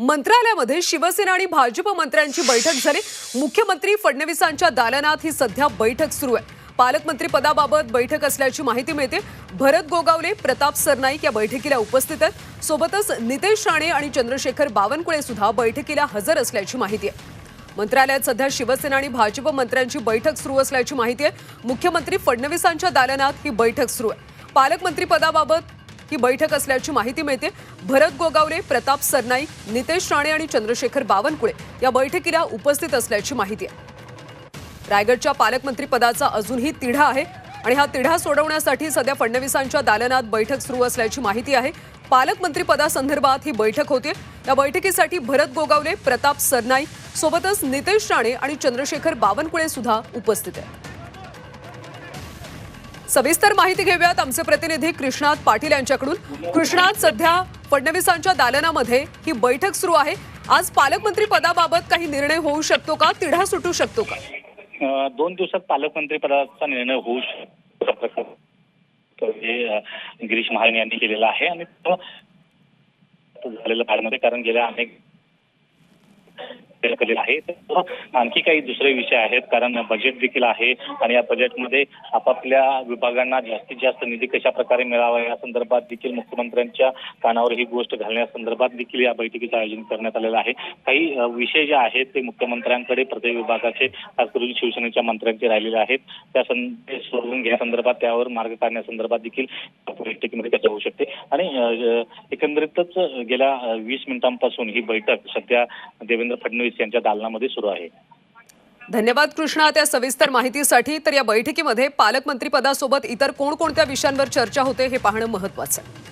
मंत्रालयामध्ये शिवसेना आणि भाजप मंत्र्यांची बैठक झाली. मुख्यमंत्री फडणवीसांच्या दालनात ही सध्या बैठक सुरू आहे. पालकमंत्री पदाबाबत बैठक असल्याची माहिती मिळते. भरत गोगावले प्रताप सरनाईक या बैठकीला उपस्थित आहेत. सोबतच नितेश राणे आणि चंद्रशेखर बावनकुळे सुद्धा बैठकीला हजर असल्याची माहिती आहे. मंत्रालयात सध्या शिवसेना आणि भाजप मंत्र्यांची बैठक सुरू असल्याची माहिती आहे. मुख्यमंत्री फडणवीसांच्या दालनात ही बैठक सुरू आहे. पालकमंत्री पदाबाबत ही बैठक असल्याची माहिती मिळते. भरत गोगावले प्रताप सरनाईक नितेश राणे आणि चंद्रशेखर बावनकुळे या बैठकीला उपस्थित असल्याची माहिती आहे. रायगडच्या पालकमंत्री पदाचा अजूनही तिढा आहे आणि हा तिढा सोडवण्यासाठी सध्या फडणवीसांच्या दालनात बैठक सुरू असल्याची माहिती आहे. पालकमंत्री पदासंदर्भात ही बैठक होते. या बैठकीसाठी भरत गोगावले प्रताप सरनाईक सोबतच नितेश राणे आणि चंद्रशेखर बावनकुळे सुद्धा उपस्थित आहेत. सविस्तर माहिती घेऊयात. आमचे प्रतिनिधी कृष्णात पाटील यांच्याकडून. कृष्णात सध्या फडणवीसांच्या दालनामध्ये ही बैठक सुरू आहे. आज पालकमंत्री पदाबाबत काही निर्णय होऊ शकतो का? तिढा सुटू शकतो का? दोन दिवसात पालकमंत्री पदाचा निर्णय होऊ शकतो. गिरीश महाजन यांनी केलेला आहे आणि झालेलं कारण गेल्या अनेक केलेला आहे. आणखी काही दुसरे विषय आहेत. कारण बजेट देखील आहे. आणि या बजेटमध्ये आपापल्या विभागांना जास्तीत जास्त निधी कशा प्रकारे मिळावा या संदर्भात देखील मुख्यमंत्र्यांच्या कानावर ही गोष्ट घालण्यासंदर्भात देखील या बैठकीचं आयोजन करण्यात आलेलं आहे. काही विषय जे आहेत ते मुख्यमंत्र्यांकडे प्रत्येक विभागाचे खास करून शिवसेनेच्या मंत्र्यांचे राहिलेले आहेत. त्या सोडून ते घेण्यासंदर्भात त्यावर मार्ग काढण्यासंदर्भात देखील बैठकीमध्ये चर्चा होऊ शकते. आणि एकंदरीतच गेल्या वीस मिनिटांपासून ही बैठक सध्या देवेंद्र फडणवीस यांच्या दालनामध्ये सुरू आहे. धन्यवाद कृष्णा त्या सविस्तर माहितीसाठी. तर या बैठकीमध्ये पालकमंत्री पदासोबत इतर कोणकोणत्या विषयांवर चर्चा होते हे पाहणं महत्वाचं आहे.